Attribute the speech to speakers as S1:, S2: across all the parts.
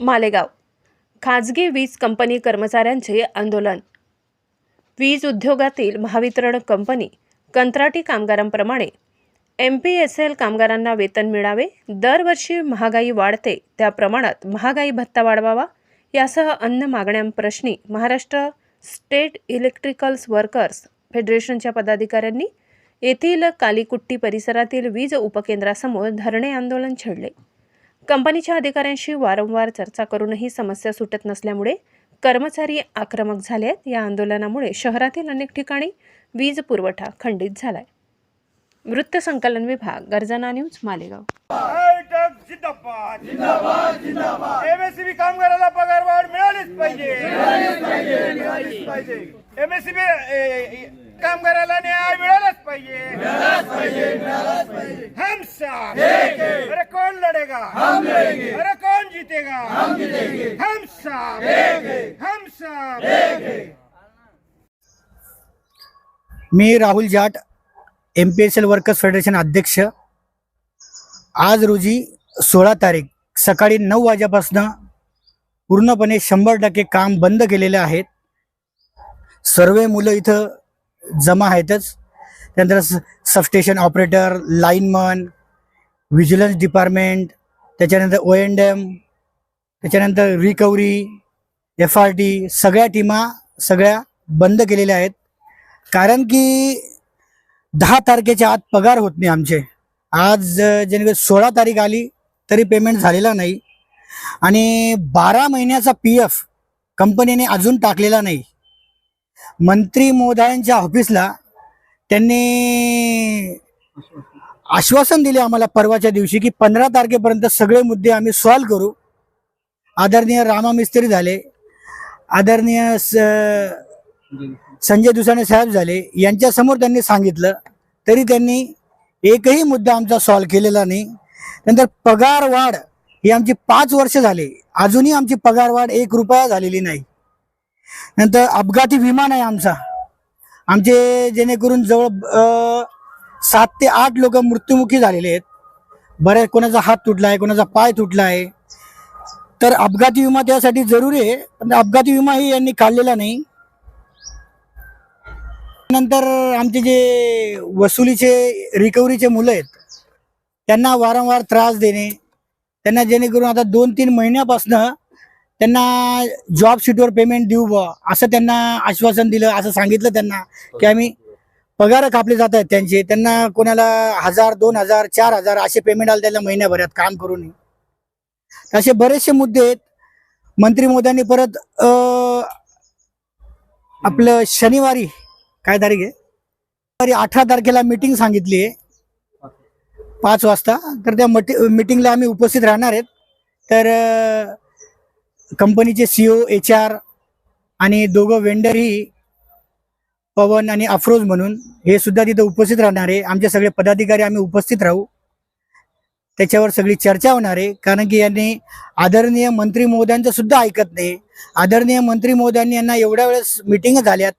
S1: मालेगाव. खाजगी वीज कंपनी कर्मचाऱ्यांचे आंदोलन. वीज उद्योगातील महावितरण कंपनी कंत्राटी कामगारांप्रमाणे एम पी एस एल कामगारांना वेतन मिळावे दरवर्षी महागाई वाढते त्या प्रमाणात महागाई भत्ता वाढवावा यासह अन्य मागण्यांप्रश्नी महाराष्ट्र स्टेट इलेक्ट्रिकल्स वर्कर्स फेडरेशनच्या पदाधिकाऱ्यांनी येथील कालीकुट्टी परिसरातील वीज उपकेंद्रासमोर धरणे आंदोलन छेडले. कंपनीच्या अधिकाऱ्यांशी वारंवार चर्चा करूनही समस्या सुटत नसल्यामुळे कर्मचारी आक्रमक झाले आहेत या आंदोलनामुळे शहरातील अनेक ठिकाणी वीज पुरवठा खंडित झालाय. वृत्तसंकलन विभाग गर्जना न्यूज मालेगाव.
S2: एमएससीबी कामगाराला पगार वाढ मिळालीच पाहिजे. मिळालीच पाहिजे. एमएससीबी कामगाराला न्याय मिळालाच पाहिजे. हम साथ. अरे कौन लढेगा? हम लढेंगे. अरे कौन जीतेगा? हम जीतेंगे. हम साथ. हम साथ.
S3: मी Rahul Jat M P S L workers federation अध्यक्ष. आज रोजी सोळा तारीख सकाळी नऊ वाजेपासून पूर्णपणे शंभर टक्के काम बंद केलेले आहेत. सर्व मुलं इथं जमा आहेतच. त्यानंतर स- substation operator lineman vigilance department त्याच्यानंतर ओ एन एम त्याच्यानंतर रिकव्हरी एफ आर टी सगळ्या टीमा सगळ्या बंद केलेल्या आहेत. कारण की दहा तारखेच्या आत पगार होत नाही आमचे. आज अ, जेणे सोळा तारीख आली तरी पेमेंट झालेला नाही. आणि बारा महिन्याचा पी एफ कंपनीने अजून टाकलेला नाही. मंत्री महोदयांच्या ऑफिसला त्यांनी आश्वासन दिले आम्हाला परवाच्या दिवशी की पंधरा तारखेपर्यंत सगळे मुद्दे आम्ही सॉल्व्ह करू. आदरणीय रामा मिस्त्री झाले. आदरणीय संजय दुसाणे साहेब झाले. यांच्यासमोर त्यांनी सांगितलं तरी त्यांनी एकही मुद्दा आमचा सॉल्व्ह केलेला नाही. नंतर पगार वाढ ही आमची पाच वर्ष झाले. अजूनही आमची पगार वाढ एक रुपया झालेली नाही. नंतर अपघाती विमा नाही आमचा. आमचे जेणेकरून जवळ सात ते आठ लोक मृत्युमुखी झालेले आहेत. बऱ्याच कोणाचा हात तुटला आहे कोणाचा पाय तुटला आहे तर अपघाती विमा त्यासाठी जरुरी आहे. पण अपघाती विमाही यांनी काढलेला नाही. नंतर आमचे जे वसुलीचे रिकव्हरीचे मुलं आहेत त्यांना वारंवार त्रास देणे. त्यांना जेणेकरून आता दोन तीन महिन्यापासनं त्यांना जॉब शीटवर पेमेंट देऊ बुवा असं त्यांना आश्वासन दिलं असं सांगितलं त्यांना की आम्ही पगार कापले जात आहेत त्यांचे. त्यांना कोणाला हजार दोन हजार चार हजार असे पेमेंट आले त्याला महिन्याभरात काम करून. असे बरेचसे मुद्दे आहेत. मंत्री मोद्यांनी परत आपलं शनिवारी काय तारीख आहे? शनिवारी अठरा तारखेला मीटिंग सांगितली आहे. पाच वाजता. तर त्या मीटिंगला आम्ही उपस्थित राहणार आहेत. तर कंपनीचे सीओ एच आर आणि दोघं वेंडरही पवन आणि अफरोज म्हणून हे सुद्धा तिथं उपस्थित राहणार. आहे आमचे सगळे पदाधिकारी आम्ही उपस्थित राहू. त्याच्यावर सगळी चर्चा होणार आहे. कारण की यांनी आदरणीय मंत्री महोदयांचं सुद्धा ऐकत नाही. आदरणीय मंत्री महोदयांनी यांना एवढ्या वेळेस मिटिंग झाल्यात.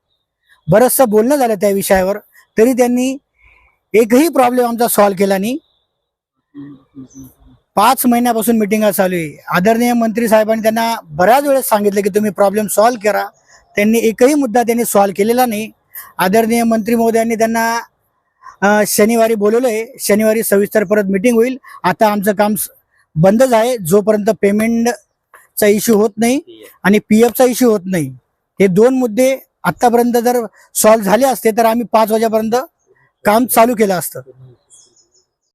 S3: बरंचसं बोलणं झालं त्या विषयावर. तरी त्यांनी एकही प्रॉब्लेम आमचा सॉल्व्ह केला नाही. पाच महिन्यापासून मिटिंगा चालू आहे. आदरणीय मंत्री साहेबांनी त्यांना बऱ्याच वेळेस सांगितलं की तुम्ही प्रॉब्लेम सॉल्व्ह करा. त्यांनी एकही मुद्दा त्यांनी सॉल्व्ह केलेला नाही. आदरणीय मंत्री महोदयांनी त्यांना शनिवारी बोलवलंय. शनिवारी सविस्तर परत मिटिंग होईल. आता आमचं काम बंदच आहे. जोपर्यंत पेमेंटचा इश्यू होत नाही आणि पी एफचा इश्यू होत नाही हे दोन मुद्दे आतापर्यंत जर सॉल्व्ह झाले असते तर आम्ही पाच वाजेपर्यंत काम चालू केलं असतं.